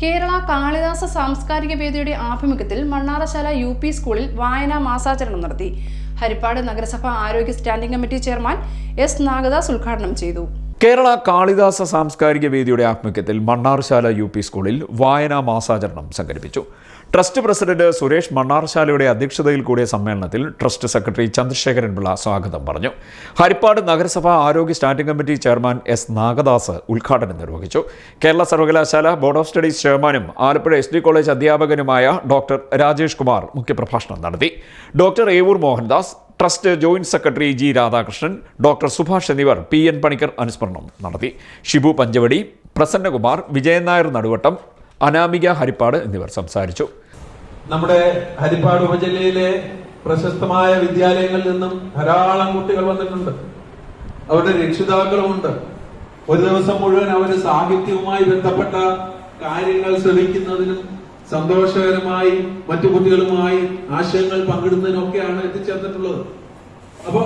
കേരള കാളിദാസ സാംസ്കാരിക വേദിയുടെ ആഭിമുഖ്യത്തിൽ മണ്ണാറശാല യു പി സ്കൂളിൽ വായനാ മാസാചരണം നടത്തി. ഹരിപ്പാട് നഗരസഭ ആരോഗ്യ standing committee chairman S Nagadas ഉദ്ഘാടനം ചെയ്തു. കേരള കാളിദാസ സാംസ്കാരിക വേദിയുടെ ആഭിമുഖ്യത്തിൽ മണ്ണാർശാല യു പി സ്കൂളിൽ വായനാ മാസാചരണം സംഘടിപ്പിച്ചു. ട്രസ്റ്റ് പ്രസിഡന്റ് സുരേഷ് മണ്ണാർശാലയുടെ അധ്യക്ഷതയിൽ കൂടിയ സമ്മേളനത്തിൽ ട്രസ്റ്റ് സെക്രട്ടറി ചന്ദ്രശേഖരൻ പിള്ള സ്വാഗതം പറഞ്ഞു. ഹരിപ്പാട് നഗരസഭ ആരോഗ്യ standing committee chairman S Nagadas ഉദ്ഘാടനം നിർവഹിച്ചു. കേരള സർവകലാശാല ബോർഡ് ഓഫ് സ്റ്റഡീസ് ചെയർമാനും ആലപ്പുഴ എസ് ഡി കോളേജ് അധ്യാപകനുമായ ഡോക്ടർ രാജേഷ് കുമാർ മുഖ്യപ്രഭാഷണം നടത്തി. Doctor Evoor Mohandas trust joint secretary G Radhakrishnan doctor Subhash എന്നിവർ പി എൻ പണിക്കർ അനുസ്മരണം നടത്തി. ഷിബു പഞ്ചവടി പ്രസന്നകുമാർ വിജയൻ നായർ നടുവട്ടം അനാമിക ഹരിപ്പാട് എന്നിവർ സംസാരിച്ചു. നമ്മുടെ ഹരിപ്പാട് ഉപജില്ലയിലെ പ്രശസ്തമായ വിദ്യാലയങ്ങളിൽ നിന്നും ധാരാളം കുട്ടികൾ വന്നിട്ടുണ്ട്. അവരുടെ രക്ഷിതാക്കളുമുണ്ട്. ഒരു ദിവസം മുഴുവൻ അവർ സാഹിത്യവുമായി ബന്ധപ്പെട്ട കാര്യങ്ങൾ ശ്രമിക്കുന്നതിനും സന്തോഷകരമായി മറ്റു കുട്ടികളുമായി ആശയങ്ങൾ പങ്കിടുന്നതിനൊക്കെയാണ് എത്തിച്ചേർന്നിട്ടുള്ളത്. അപ്പൊ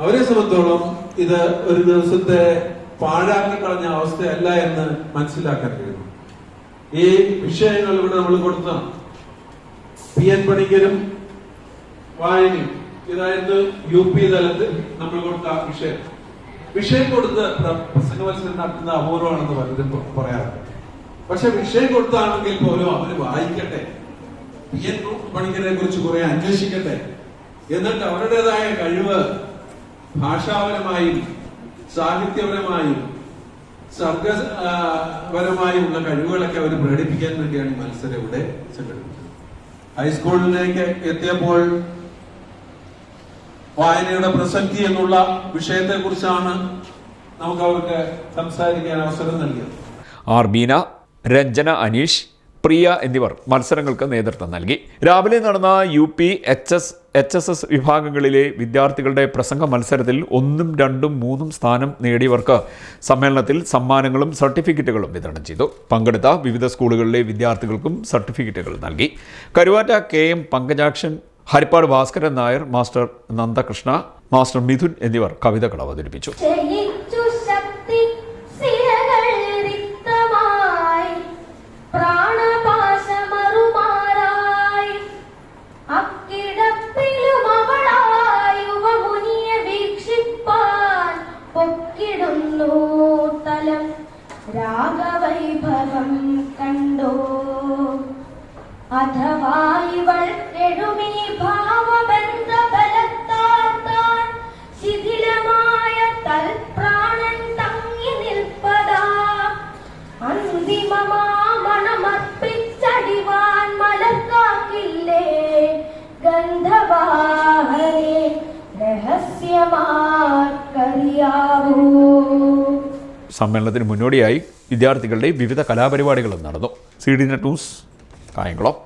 അവരെ സംബന്ധിച്ചോളം ഇത് ഒരു ദിവസത്തെ പാഴാക്കി കളഞ്ഞ അവസ്ഥയല്ല എന്ന് മനസ്സിലാക്കാൻ കഴിയുന്നു. ഈ വിഷയങ്ങൾ ഇവിടെ നമ്മൾ കൊടുത്ത പി എൻ പണിക്കരും വായനയും. ഇതായിരുന്നു യു പി തലത്തിൽ നമ്മൾ കൊടുത്ത വിഷയം. വിഷയം കൊടുത്ത് പ്ര- പ്രസംഗ മത്സരം നടത്തുന്ന അപൂർവമാണെന്ന് പലരും പറയാറുണ്ട്. പക്ഷെ വിഷയം കൊടുത്താണെങ്കിൽ പോലും അവർ വായിക്കട്ടെ. പി എൻ പണിക്കരെ കുറിച്ച് കുറെ അന്വേഷിക്കട്ടെ. എന്നിട്ട് അവരുടേതായ കഴിവ് ഭാഷാപരമായും സാഹിത്യപരമായും സർഗപരമായുള്ള കഴിവുകളൊക്കെ അവർ പ്രകടിപ്പിക്കാൻ വേണ്ടിയാണ് മത്സരം ഇവിടെ സംഘടിപ്പിച്ചത്. ഹൈസ്കൂളിലേക്ക് എത്തിയപ്പോൾ വായനയുടെ പ്രസക്തി എന്നുള്ള വിഷയത്തെ കുറിച്ചാണ് നമുക്ക് അവർക്ക് സംസാരിക്കാൻ അവസരം നൽകിയത്. ആർ ബീന രഞ്ജന അനീഷ് പ്രിയ എന്നിവർ മത്സരങ്ങൾക്ക് നേതൃത്വം നൽകി. രാവിലെ നടന്ന U P H S H S S വിഭാഗങ്ങളിലെ വിദ്യാർത്ഥികളുടെ പ്രസംഗ മത്സരത്തിൽ ഒന്നും രണ്ടും മൂന്നും സ്ഥാനം നേടിയവർക്ക് സമ്മേളനത്തിൽ സമ്മാനങ്ങളും സർട്ടിഫിക്കറ്റുകളും വിതരണം ചെയ്തു. പങ്കെടുത്ത വിവിധ സ്കൂളുകളിലെ വിദ്യാർത്ഥികൾക്കും സർട്ടിഫിക്കറ്റുകൾ നൽകി. Karuvatta K M Pankajakshan Harippad Bhaskaran Nair master Nandakrishna master Mithun എന്നിവർ കവിതകൾ അവതരിപ്പിച്ചു. रागवैभवं कण्डो अथवा इवळ् एडुमी भावबन्धव സമ്മേളനത്തിന് മുന്നോടിയായി വിദ്യാർത്ഥികളുടെ വിവിധ കലാപരിപാടികളും നടന്നു. C D net news Kayamkulam.